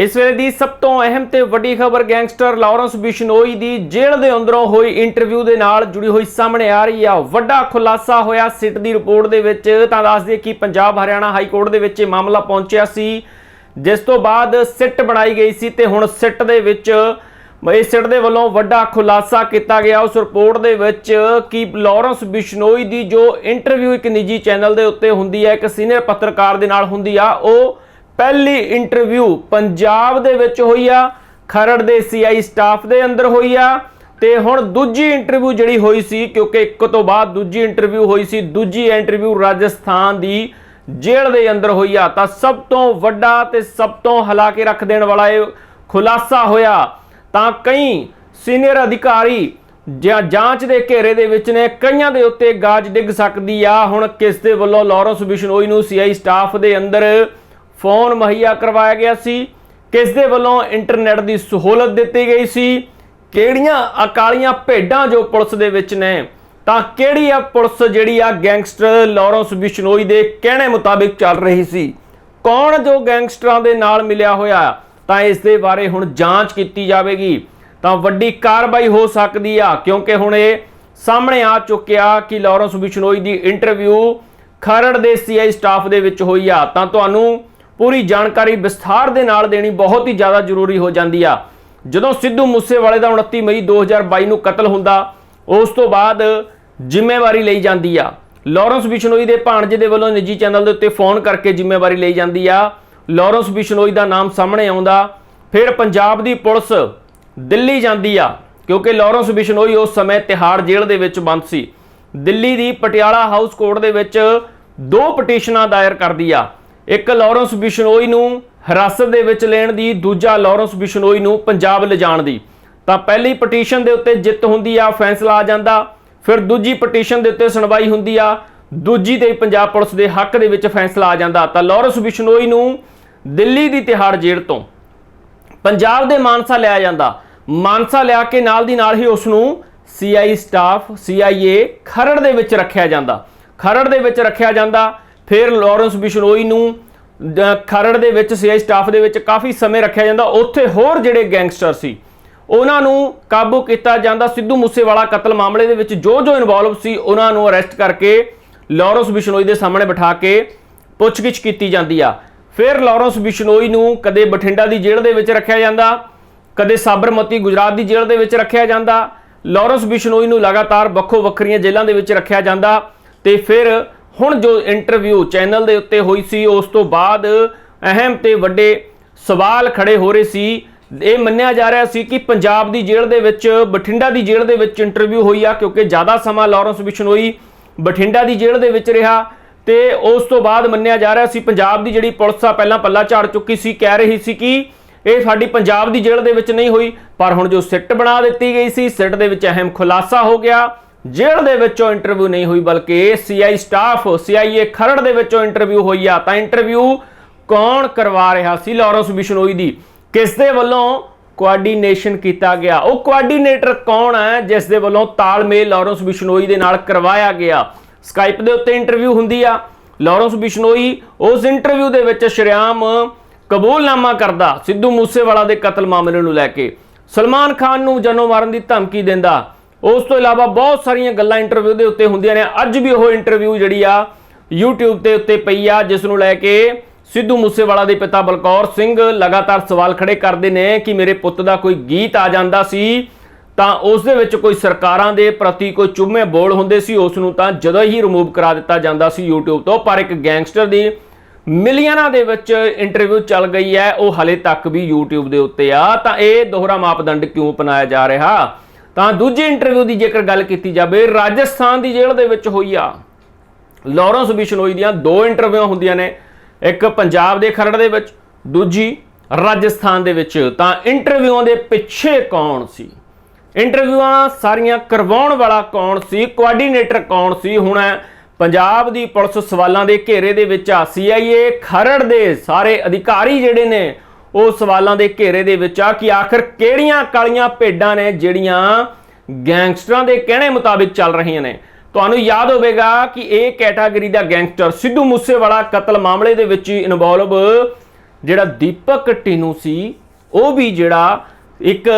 ਇਸ ਵੇਲੇ ਦੀ ਸਭ ਤੋਂ ਅਹਿਮ ਤੇ ਵੱਡੀ ਖਬਰ ਗੈਂਗਸਟਰ ਲਾਰੈਂਸ ਬਿਸ਼ਨੋਈ ਦੀ ਜੇਲ੍ਹ ਦੇ ਅੰਦਰੋਂ ਹੋਈ ਇੰਟਰਵਿਊ ਦੇ ਨਾਲ ਜੁੜੀ ਹੋਈ ਸਾਹਮਣੇ ਆ ਰਹੀ ਆ। ਵੱਡਾ ਖੁਲਾਸਾ ਹੋਇਆ ਸਿੱਟ ਦੀ ਰਿਪੋਰਟ ਦੇ ਵਿੱਚ। ਤਾਂ ਦੱਸ ਦਈਏ ਕਿ ਪੰਜਾਬ ਹਰਿਆਣਾ ਹਾਈ ਕੋਰਟ ਦੇ ਵਿੱਚ ਇਹ ਮਾਮਲਾ ਪਹੁੰਚਿਆ ਸੀ, ਜਿਸ ਤੋਂ ਬਾਅਦ ਸਿੱਟ ਬਣਾਈ ਗਈ ਸੀ ਤੇ ਹੁਣ ਸਿੱਟ ਦੇ ਵਿੱਚ ਇਸ ਸਿੱਟ ਦੇ ਵੱਲੋਂ ਵੱਡਾ ਖੁਲਾਸਾ ਕੀਤਾ ਗਿਆ। ਉਸ ਰਿਪੋਰਟ ਦੇ ਵਿੱਚ ਕਿ ਲਾਰੈਂਸ ਬਿਸ਼ਨੋਈ ਦੀ ਜੋ ਇੰਟਰਵਿਊ ਇੱਕ ਨਿੱਜੀ ਚੈਨਲ ਦੇ ਉੱਤੇ ਹੁੰਦੀ ਹੈ, ਇੱਕ ਸੀਨੀਅਰ ਪੱਤਰਕਾਰ ਦੇ ਨਾਲ ਹੁੰਦੀ ਆ, ਉਹ ਪਹਿਲੀ ਇੰਟਰਵਿਊ ਪੰਜਾਬ ਦੇ ਵਿੱਚ ਹੋਈ ਆ, ਖਰੜ ਦੇ ਸੀਆਈ ਸਟਾਫ ਦੇ ਅੰਦਰ ਹੋਈ ਆ ਤੇ ਹੁਣ ਦੂਜੀ ਇੰਟਰਵਿਊ ਜਿਹੜੀ ਹੋਈ ਸੀ, ਕਿਉਂਕਿ ਇੱਕ ਤੋਂ ਬਾਅਦ ਦੂਜੀ ਇੰਟਰਵਿਊ ਹੋਈ ਸੀ, ਦੂਜੀ ਇੰਟਰਵਿਊ ਰਾਜਸਥਾਨ ਦੀ ਜੇਲ੍ਹ ਦੇ ਅੰਦਰ ਹੋਈ ਆ। ਤਾਂ ਸਭ ਤੋਂ ਵੱਡਾ ਤੇ ਸਭ ਤੋਂ ਹਿਲਾ ਕੇ ਰੱਖ ਦੇਣ ਵਾਲਾ ਇਹ ਖੁਲਾਸਾ ਹੋਇਆ। ਤਾਂ ਕਈ ਸੀਨੀਅਰ ਅਧਿਕਾਰੀ ਜਾਂ ਜਾਂਚ ਦੇ ਘੇਰੇ ਦੇ ਵਿੱਚ ਨੇ, ਕਈਆਂ ਦੇ ਉੱਤੇ ਗਾਜ ਡਿੱਗ ਸਕਦੀ ਆ। ਹੁਣ ਕਿਸ ਦੇ ਵੱਲੋਂ ਲਾਰੈਂਸ ਬਿਸ਼ਨੋਈ ਨੂੰ ਸੀਆਈ ਸਟਾਫ ਦੇ ਅੰਦਰ ਫੋਨ ਮੁਹੱਈਆ ਕਰਵਾਇਆ ਗਿਆ ਸੀ। ਕਿਸ ਦੇ ਵੱਲੋਂ ਇੰਟਰਨੈਟ ਦੀ ਸਹੂਲਤ ਦਿੱਤੀ ਗਈ ਸੀ? ਕਿਹੜੀਆਂ ਅਕਾਲੀਆਂ ਭੇਡਾਂ ਜੋ ਪੁਲਿਸ ਦੇ ਵਿੱਚ ਨੇ? ਤਾਂ ਕਿਹੜੀ ਆ ਪੁਲਿਸ ਜਿਹੜੀ ਆ ਗੈਂਗਸਟਰ ਲਾਰੈਂਸ ਬਿਸ਼ਨੋਈ ਦੇ ਕਹਿਣੇ ਮੁਤਾਬਿਕ ਚੱਲ ਰਹੀ ਸੀ? ਕੌਣ ਜੋ ਗੈਂਗਸਟਰਾਂ ਦੇ ਨਾਲ ਮਿਲਿਆ ਹੋਇਆ? ਤਾਂ ਇਸ ਦੇ ਬਾਰੇ ਹੁਣ ਜਾਂਚ ਕੀਤੀ ਜਾਵੇਗੀ। ਤਾਂ ਵੱਡੀ ਕਾਰਵਾਈ ਹੋ ਸਕਦੀ ਆ, ਕਿਉਂਕਿ ਹੁਣ ਇਹ ਸਾਹਮਣੇ ਆ ਚੁੱਕਿਆ ਕਿ ਲਾਰੈਂਸ ਬਿਸ਼ਨੋਈ ਦੀ ਇੰਟਰਵਿਊ ਖਰੜ ਦੇ ਸੀਆਈ ਸਟਾਫ ਦੇ ਵਿੱਚ ਹੋਈ ਆ। ਤਾਂ ਤੁਹਾਨੂੰ ਪੂਰੀ ਜਾਣਕਾਰੀ ਵਿਸਥਾਰ ਦੇ ਨਾਲ ਦੇਣੀ ਬਹੁਤ ਹੀ ਜ਼ਿਆਦਾ ਜ਼ਰੂਰੀ ਹੋ ਜਾਂਦੀ ਆ। ਜਦੋਂ ਸਿੱਧੂ ਮੂਸੇਵਾਲੇ ਦਾ 29 ਮਈ 2022 ਨੂੰ ਕਤਲ ਹੁੰਦਾ, ਉਸ ਤੋਂ ਬਾਅਦ ਜ਼ਿੰਮੇਵਾਰੀ ਲਈ ਜਾਂਦੀ ਆ। ਲਾਰੈਂਸ ਬਿਸ਼ਨੋਈ ਦੇ ਭਾਣਜੇ ਦੇ ਵੱਲੋਂ ਨਿੱਜੀ ਚੈਨਲ ਦੇ ਉੱਤੇ ਫੋਨ ਕਰਕੇ ਜ਼ਿੰਮੇਵਾਰੀ ਲਈ ਜਾਂਦੀ ਆ। ਲਾਰੈਂਸ ਬਿਸ਼ਨੋਈ ਦਾ ਨਾਮ ਸਾਹਮਣੇ ਆਉਂਦਾ, ਫਿਰ ਪੰਜਾਬ ਦੀ ਪੁਲਿਸ ਦਿੱਲੀ ਜਾਂਦੀ ਆ, ਕਿਉਂਕਿ ਲਾਰੈਂਸ ਬਿਸ਼ਨੋਈ ਉਸ ਸਮੇਂ ਤਿਹਾੜ ਜੇਲ੍ਹ ਦੇ ਵਿੱਚ ਬੰਦ ਸੀ। ਦਿੱਲੀ ਦੀ ਪਟਿਆਲਾ ਹਾਊਸ ਕੋਰਟ ਦੇ ਵਿੱਚ ਦੋ ਪਟੀਸ਼ਨਾਂ ਦਾਇਰ ਕਰਦੀ ਆ। ਇੱਕ ਲਾਰੈਂਸ ਬਿਸ਼ਨੋਈ ਨੂੰ ਹਿਰਾਸਤ ਦੇ ਵਿੱਚ ਲੈਣ ਦੀ, ਦੂਜਾ ਲਾਰੈਂਸ ਬਿਸ਼ਨੋਈ ਨੂੰ ਪੰਜਾਬ ਲਿਜਾਣ ਦੀ। ਤਾਂ ਪਹਿਲੀ ਪਟੀਸ਼ਨ ਦੇ ਉੱਤੇ ਜਿੱਤ ਹੁੰਦੀ ਆ, ਫੈਸਲਾ ਆ ਜਾਂਦਾ। ਫਿਰ ਦੂਜੀ ਪਟੀਸ਼ਨ ਦੇ ਉੱਤੇ ਸੁਣਵਾਈ ਹੁੰਦੀ ਆ। ਦੂਜੀ ਤੇ ਪੰਜਾਬ ਪੁਲਿਸ ਦੇ ਹੱਕ ਦੇ ਵਿੱਚ ਫੈਸਲਾ ਆ ਜਾਂਦਾ। ਤਾਂ ਲਾਰੈਂਸ ਬਿਸ਼ਨੋਈ ਨੂੰ ਦਿੱਲੀ ਦੀ ਤਿਹਾੜ ਜੇਲ੍ਹ ਤੋਂ ਪੰਜਾਬ ਦੇ ਮਾਨਸਾ ਲਿਆ ਜਾਂਦਾ। ਮਾਨਸਾ ਲਿਆ ਕੇ ਨਾਲ ਦੀ ਨਾਲ ਹੀ ਉਸ ਨੂੰ ਸੀਆਈ ਸਟਾਫ ਸੀਆਈਏ ਖਰੜ ਦੇ ਵਿੱਚ ਰੱਖਿਆ ਜਾਂਦਾ। ਖਰੜ ਦੇ ਵਿੱਚ ਰੱਖਿਆ ਜਾਂਦਾ। ਫਿਰ ਲਾਰੈਂਸ ਬਿਸ਼ਨੋਈ ਨੂੰ ਖਰੜ ਦੇ ਵਿੱਚ ਸੀਆਈ ਸਟਾਫ ਦੇ ਵਿੱਚ ਕਾਫੀ ਸਮੇਂ ਰੱਖਿਆ ਜਾਂਦਾ। ਉੱਥੇ ਹੋਰ ਜਿਹੜੇ ਗੈਂਗਸਟਰ ਸੀ, ਉਹਨਾਂ ਨੂੰ ਕਾਬੂ ਕੀਤਾ ਜਾਂਦਾ। ਸਿੱਧੂ ਮੂਸੇਵਾਲਾ ਕਤਲ ਮਾਮਲੇ ਦੇ ਵਿੱਚ ਜੋ ਜੋ ਇਨਵੋਲਵ ਸੀ, ਉਹਨਾਂ ਨੂੰ ਅਰੈਸਟ ਕਰਕੇ ਲਾਰੈਂਸ ਬਿਸ਼ਨੋਈ ਦੇ ਸਾਹਮਣੇ ਬਿਠਾ ਕੇ ਪੁੱਛਗਿੱਛ ਕੀਤੀ ਜਾਂਦੀ ਆ। ਫਿਰ ਲਾਰੈਂਸ ਬਿਸ਼ਨੋਈ ਨੂੰ ਕਦੇ ਬਠਿੰਡਾ ਦੀ ਜੇਲ੍ਹ ਦੇ ਵਿੱਚ ਰੱਖਿਆ ਜਾਂਦਾ, ਕਦੇ ਸਾਬਰਮਤੀ ਗੁਜਰਾਤ ਦੀ ਜੇਲ੍ਹ ਦੇ ਵਿੱਚ ਰੱਖਿਆ ਜਾਂਦਾ। ਲਾਰੈਂਸ ਬਿਸ਼ਨੋਈ ਨੂੰ ਲਗਾਤਾਰ ਵੱਖੋ ਵੱਖਰੀਆਂ ਜੇਲ੍ਹਾਂ ਦੇ ਵਿੱਚ ਰੱਖਿਆ ਜਾਂਦਾ ਤੇ ਫਿਰ ਹੁਣ ਜੋ ਇੰਟਰਵਿਊ ਚੈਨਲ ਦੇ ਉੱਤੇ ਹੋਈ ਸੀ, ਉਸ ਤੋਂ ਬਾਅਦ ਅਹਿਮ ਤੇ ਵੱਡੇ ਸਵਾਲ ਖੜੇ ਹੋ ਰਹੇ ਸੀ। ਇਹ ਮੰਨਿਆ ਜਾ ਰਿਹਾ ਸੀ ਕਿ ਪੰਜਾਬ ਦੀ ਜੇਲ੍ਹ ਦੇ ਵਿੱਚ, ਬਠਿੰਡਾ ਦੀ ਜੇਲ੍ਹ ਦੇ ਵਿੱਚ ਇੰਟਰਵਿਊ ਹੋਈ ਆ, ਕਿਉਂਕਿ ਜ਼ਿਆਦਾ ਸਮਾਂ ਲਾਰੈਂਸ ਬਿਸ਼ਨੋਈ ਬਠਿੰਡਾ ਦੀ ਜੇਲ੍ਹ ਦੇ ਵਿੱਚ ਰਿਹਾ। ਤੇ ਉਸ ਤੋਂ ਬਾਅਦ ਮੰਨਿਆ ਜਾ ਰਿਹਾ ਸੀ, ਪੰਜਾਬ ਦੀ ਜਿਹੜੀ ਪੁਲਿਸ ਆ, ਪਹਿਲਾਂ ਪੱਲਾ ਝਾੜ ਚੁੱਕੀ ਸੀ, ਕਹਿ ਰਹੀ ਸੀ ਕਿ ਇਹ ਸਾਡੀ ਪੰਜਾਬ ਦੀ ਜੇਲ੍ਹ ਦੇ ਵਿੱਚ ਨਹੀਂ ਹੋਈ, ਪਰ ਹੁਣ ਜੋ ਸਿੱਟ ਬਣਾ ਦਿੱਤੀ ਗਈ ਸੀ, ਸਿੱਟ ਦੇ ਵਿੱਚ ਅਹਿਮ ਖੁਲਾਸਾ ਹੋ ਗਿਆ। ਜੇਲ੍ਹ ਦੇ ਵਿੱਚੋਂ ਇੰਟਰਵਿਊ ਨਹੀਂ ਹੋਈ ਬਲਕਿ ਸੀਆਈ ਸਟਾਫ ਸੀਆਈਏ ਖਰੜ ਦੇ ਵਿੱਚੋਂ ਇੰਟਰਵਿਊ ਹੋਈ ਆ। ਤਾਂ ਇੰਟਰਵਿਊ ਕੌਣ ਕਰਵਾ ਰਿਹਾ ਸੀ ਲਾਰੈਂਸ ਬਿਸ਼ਨੋਈ ਦੀ? ਕਿਸ ਦੇ ਵੱਲੋਂ ਕੋਆਰਡੀਨੇਸ਼ਨ ਕੀਤਾ ਗਿਆ? ਉਹ ਕੋਆਰਡੀਨੇਟਰ ਕੌਣ ਹੈ ਜਿਸ ਦੇ ਵੱਲੋਂ ਤਾਲਮੇਲ ਲਾਰੈਂਸ ਬਿਸ਼ਨੋਈ ਦੇ ਨਾਲ ਕਰਵਾਇਆ ਗਿਆ? ਸਕਾਈਪ ਦੇ ਉੱਤੇ ਇੰਟਰਵਿਊ ਹੁੰਦੀ ਆ। ਲਾਰੈਂਸ ਬਿਸ਼ਨੋਈ ਉਸ ਇੰਟਰਵਿਊ ਦੇ ਵਿੱਚ ਸ਼ਰਿਆਮ ਕਬੂਲਨਾਮਾ ਕਰਦਾ, ਸਿੱਧੂ ਮੂਸੇਵਾਲਾ ਦੇ ਕਤਲ ਮਾਮਲੇ ਨੂੰ ਲੈ ਕੇ। ਸਲਮਾਨ ਖਾਨ ਨੂੰ ਜਾਨੋਂ ਮਾਰਨ ਦੀ ਧਮਕੀ ਦਿੰਦਾ। ਉਸ ਤੋਂ ਇਲਾਵਾ ਬਹੁਤ ਸਾਰੀਆਂ ਗੱਲਾਂ ਇੰਟਰਵਿਊ ਦੇ ਉੱਤੇ ਹੁੰਦੀਆਂ ਨੇ। ਅੱਜ ਵੀ ਉਹ ਇੰਟਰਵਿਊ ਜਿਹੜੀ ਆ, YouTube ਦੇ ਉੱਤੇ ਪਈ ਆ, ਜਿਸ ਨੂੰ ਲੈ ਕੇ ਸਿੱਧੂ ਮੂਸੇਵਾਲਾ ਦੇ ਪਿਤਾ ਬਲਕੌਰ ਸਿੰਘ ਲਗਾਤਾਰ ਸਵਾਲ ਖੜੇ ਕਰਦੇ ਨੇ ਕਿ ਮੇਰੇ ਪੁੱਤ ਦਾ ਕੋਈ ਗੀਤ ਆ ਜਾਂਦਾ ਸੀ, ਤਾਂ ਉਸ ਦੇ ਵਿੱਚ ਕੋਈ ਸਰਕਾਰਾਂ ਦੇ ਪ੍ਰਤੀ ਕੋਈ ਚੁੰਮੇ ਬੋਲ ਹੁੰਦੇ ਸੀ, ਉਸ ਨੂੰ ਤਾਂ ਜਦੋਂ ਹੀ ਰਿਮੂਵ ਕਰਾ ਦਿੱਤਾ ਜਾਂਦਾ ਸੀ YouTube ਤੋਂ। ਪਰ ਇੱਕ ਗੈਂਗਸਟਰ ਦੀ ਮਿਲੀਅਨਾਂ ਦੇ ਵਿੱਚ ਇੰਟਰਵਿਊ ਚੱਲ ਗਈ ਹੈ, ਉਹ ਹਲੇ ਤੱਕ ਵੀ YouTube ਦੇ ਉੱਤੇ ਆ। ਤਾਂ ਇਹ ਦੋਹਰਾ ਮਾਪਦੰਡ ਕਿਉਂ ਅਪਣਾਇਆ ਜਾ ਰਿਹਾ? ਤਾਂ ਦੂਜੀ ਇੰਟਰਵਿਊ ਦੀ ਜੇਕਰ ਗੱਲ ਕੀਤੀ ਜਾਵੇ, ਰਾਜਸਥਾਨ ਦੀ ਜੇਲ੍ਹ ਦੇ ਵਿੱਚ ਹੋਈ ਆ। ਲਾਰੈਂਸ ਬਿਸ਼ਨੋਈ ਦੀਆਂ ਦੋ ਇੰਟਰਵਿਊ ਹੁੰਦੀਆਂ ਨੇ, ਇੱਕ ਪੰਜਾਬ ਦੇ ਖਰੜ ਦੇ ਵਿੱਚ, ਦੂਜੀ ਰਾਜਸਥਾਨ ਦੇ ਵਿੱਚ। ਤਾਂ ਇੰਟਰਵਿਊਆਂ ਦੇ ਪਿੱਛੇ ਕੌਣ ਸੀ? ਇੰਟਰਵਿਊਆਂ ਸਾਰੀਆਂ ਕਰਵਾਉਣ ਵਾਲਾ ਕੌਣ ਸੀ? ਕੋਆਰਡੀਨੇਟਰ ਕੌਣ ਸੀ? ਹੁਣ ਪੰਜਾਬ ਦੀ ਪੁਲਿਸ ਸਵਾਲਾਂ ਦੇ ਘੇਰੇ ਦੇ ਵਿੱਚ ਆ। ਸੀਆਈਏ ਖਰੜ ਦੇ ਸਾਰੇ ਅਧਿਕਾਰੀ ਜਿਹੜੇ ਨੇ ਉਹ ਸਵਾਲਾਂ ਦੇ ਘੇਰੇ ਦੇ ਵਿੱਚ ਆ ਕਿ ਆਖਰ ਕਿਹੜੀਆਂ ਕਾਲੀਆਂ ਭੇਡਾਂ ਨੇ ਜਿਹੜੀਆਂ ਗੈਂਗਸਟਰਾਂ ਦੇ ਕਹਿਣੇ ਮੁਤਾਬਿਕ ਚੱਲ ਰਹੀਆਂ ਨੇ? ਤੁਹਾਨੂੰ ਯਾਦ ਹੋਵੇਗਾ ਕਿ ਇਹ ਕੈਟਾਗਰੀ ਦਾ ਗੈਂਗਸਟਰ ਸਿੱਧੂ ਮੂਸੇਵਾਲਾ ਕਤਲ ਮਾਮਲੇ ਦੇ ਵਿੱਚ ਇਨਵੋਲਵ ਜਿਹੜਾ ਦੀਪਕ ਟੀਨੂ ਸੀ, ਉਹ ਵੀ ਜਿਹੜਾ ਇੱਕ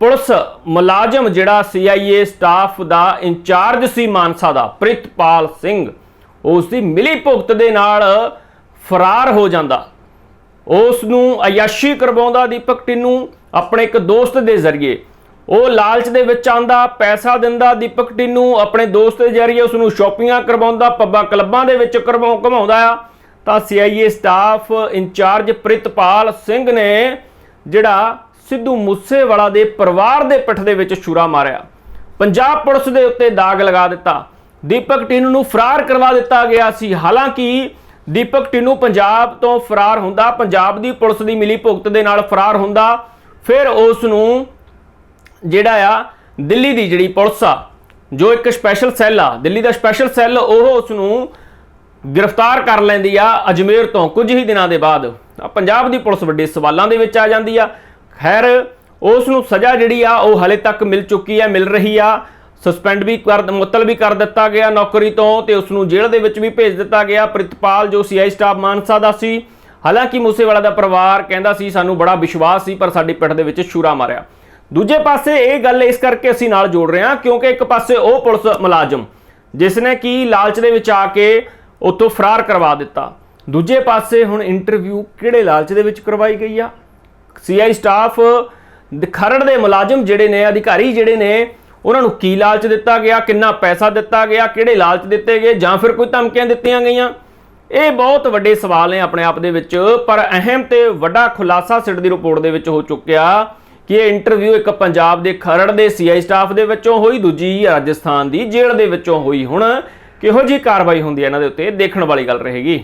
ਪੁਲਿਸ ਮੁਲਾਜ਼ਮ ਜਿਹੜਾ CIA ਸਟਾਫ ਦਾ ਇੰਚਾਰਜ ਸੀ ਮਾਨਸਾ ਦਾ, ਪ੍ਰਿਤਪਾਲ ਸਿੰਘ। ਉਸ ਦੀ ਮਿਲੀ ਭੁਗਤ ਦੇ ਨਾਲ ਫਰਾਰ ਹੋ ਜਾਂਦਾ। ਉਸ ਨੂੰ ਅਯਾਸ਼ੀ ਕਰਵਾਉਂਦਾ ਦੀਪਕ ਟਿੰਨੂ ਆਪਣੇ ਇੱਕ ਦੋਸਤ ਦੇ ਜ਼ਰੀਏ। ਉਹ ਲਾਲਚ ਦੇ ਵਿੱਚ ਆਂਦਾ, ਪੈਸਾ ਦਿੰਦਾ ਦੀਪਕ ਟਿੰਨੂ, ਆਪਣੇ ਦੋਸਤ ਦੇ ਜ਼ਰੀਏ ਉਸ ਨੂੰ ਸ਼ਾਪਿੰਗਾਂ ਕਰਵਾਉਂਦਾ, ਪੱਬਾਂ ਕਲੱਬਾਂ ਦੇ ਵਿੱਚ ਕਰਵਾਉ ਘਮਾਉਂਦਾ ਆ। ਤਾਂ CIA staff incharge Pritpal Singh ਨੇ ਜਿਹੜਾ ਸਿੱਧੂ ਮੂਸੇਵਾਲਾ ਦੇ ਪਰਿਵਾਰ ਦੇ ਪਿੱਠ ਦੇ ਵਿੱਚ ਛੁਰਾ ਮਾਰਿਆ। ਪੰਜਾਬ ਪੁਲਿਸ ਦੇ ਉੱਤੇ ਦਾਗ ਲਗਾ ਦਿੱਤਾ। ਦੀਪਕ ਟਿੰਨੂ ਨੂੰ ਫਰਾਰ ਕਰਵਾ ਦਿੱਤਾ ਗਿਆ ਸੀ। ਹਾਲਾਂਕਿ ਦੀਪਕ ਟਿੰਨੂ ਪੰਜਾਬ ਤੋਂ ਫਰਾਰ ਹੁੰਦਾ, ਪੰਜਾਬ ਦੀ ਪੁਲਿਸ ਦੀ ਮਿਲੀ ਭੁਗਤ ਦੇ ਨਾਲ ਫਰਾਰ ਹੁੰਦਾ, ਫਿਰ ਉਸ ਨੂੰ ਜਿਹੜਾ ਆ, ਦਿੱਲੀ ਦੀ ਜਿਹੜੀ ਪੁਲਿਸ ਆ, ਜੋ ਇੱਕ ਸਪੈਸ਼ਲ ਸੈੱਲ ਆ, ਦਿੱਲੀ ਦਾ ਸਪੈਸ਼ਲ ਸੈੱਲ ਉਹ ਉਸ ਨੂੰ ਗ੍ਰਿਫਤਾਰ ਕਰ ਲੈਂਦੀ ਆ ਅਜਮੇਰ ਤੋਂ ਕੁਝ ਹੀ ਦਿਨਾਂ ਦੇ ਬਾਅਦ। ਪੰਜਾਬ ਦੀ ਪੁਲਿਸ ਵੱਡੇ ਸਵਾਲਾਂ ਦੇ ਵਿੱਚ ਆ ਜਾਂਦੀ ਆ। ਖੈਰ ਉਸ ਨੂੰ ਸਜ਼ਾ ਜਿਹੜੀ ਆ, ਉਹ ਹਲੇ ਤੱਕ ਮਿਲ ਚੁੱਕੀ ਆ, ਮਿਲ ਰਹੀ ਆ। ਸਸਪੈਂਡ ਵੀ ਕਰ ਮੁਅੱਤਲ ਵੀ ਕਰ ਦਿੱਤਾ ਗਿਆ ਨੌਕਰੀ ਤੋਂ ਤੇ ਉਸ ਨੂੰ ਜੇਲ੍ਹ ਦੇ ਵਿੱਚ ਵੀ ਭੇਜ ਦਿੱਤਾ ਗਿਆ। ਪ੍ਰਿਤਪਾਲ, ਜੋ ਸੀਆਈ ਸਟਾਫ ਮਾਨਸਾ ਦਾ ਸੀ, ਹਾਲਾਂਕਿ ਮੂਸੇਵਾਲਾ ਦਾ ਪਰਿਵਾਰ ਕਹਿੰਦਾ ਸੀ, ਸਾਨੂੰ ਬੜਾ ਵਿਸ਼ਵਾਸ ਸੀ, ਪਰ ਸਾਡੀ ਪਿੱਠ ਦੇ ਵਿੱਚ ਛੁਰਾ ਮਾਰਿਆ। ਦੂਜੇ ਪਾਸੇ ਇਹ ਗੱਲ ਇਸ ਕਰਕੇ ਅਸੀਂ ਨਾਲ ਜੋੜ ਰਹੇ ਹਾਂ, ਕਿਉਂਕਿ ਇੱਕ ਪਾਸੇ ਉਹ ਪੁਲਿਸ ਮੁਲਾਜ਼ਮ, ਜਿਸ ਨੇ ਕੀ ਲਾਲਚ ਦੇ ਵਿੱਚ ਆ ਕੇ ਉੱਥੋਂ ਫਰਾਰ ਕਰਵਾ ਦਿੱਤਾ। ਦੂਜੇ ਪਾਸੇ ਹੁਣ ਇੰਟਰਵਿਊ ਕਿਹੜੇ ਲਾਲਚ ਦੇ ਵਿੱਚ ਕਰਵਾਈ ਗਈ ਆ? ਸੀਆਈ ਸਟਾਫ ਖਰੜ ਦੇ ਮੁਲਾਜ਼ਮ ਜਿਹੜੇ ਨੇ, ਅਧਿਕਾਰੀ ਜਿਹੜੇ ਨੇ ਉਹਨਾਂ ਨੂੰ ਕੀ ਲਾਲਚ ਦਿੱਤਾ ਗਿਆ, ਕਿੰਨਾ ਪੈਸਾ ਦਿੱਤਾ ਗਿਆ, ਕਿਹੜੇ ਲਾਲਚ ਦਿੱਤੇ ਗਏ, ਜਾਂ ਫਿਰ ਕੋਈ ਧਮਕੀਆਂ ਦਿੱਤੀਆਂ ਗਈਆਂ? ਇਹ ਬਹੁਤ ਵੱਡੇ ਸਵਾਲ ਨੇ ਆਪਣੇ ਆਪ ਦੇ ਵਿੱਚ, ਪਰ ਅਹਿਮ ਤੇ ਵੱਡਾ ਖੁਲਾਸਾ ਸਿੱਟ ਦੀ ਰਿਪੋਰਟ ਦੇ ਵਿੱਚ ਹੋ ਚੁੱਕਿਆ ਕਿ ਇਹ ਇੰਟਰਵਿਊ ਇੱਕ ਪੰਜਾਬ ਦੇ ਖਰੜ ਦੇ ਸੀਆਈ ਸਟਾਫ ਦੇ ਵਿੱਚੋਂ ਹੋਈ, ਦੂਜੀ ਰਾਜਸਥਾਨ ਦੀ ਜੇਲ੍ਹ ਦੇ ਵਿੱਚੋਂ ਹੋਈ। ਹੁਣ ਕਿਹੋ ਜੀ ਕਾਰਵਾਈ ਹੁੰਦੀ ਹੈ ਇਹਨਾਂ ਦੇ ਉੱਤੇ, ਦੇਖਣ ਵਾਲੀ ਗੱਲ ਰਹੇਗੀ।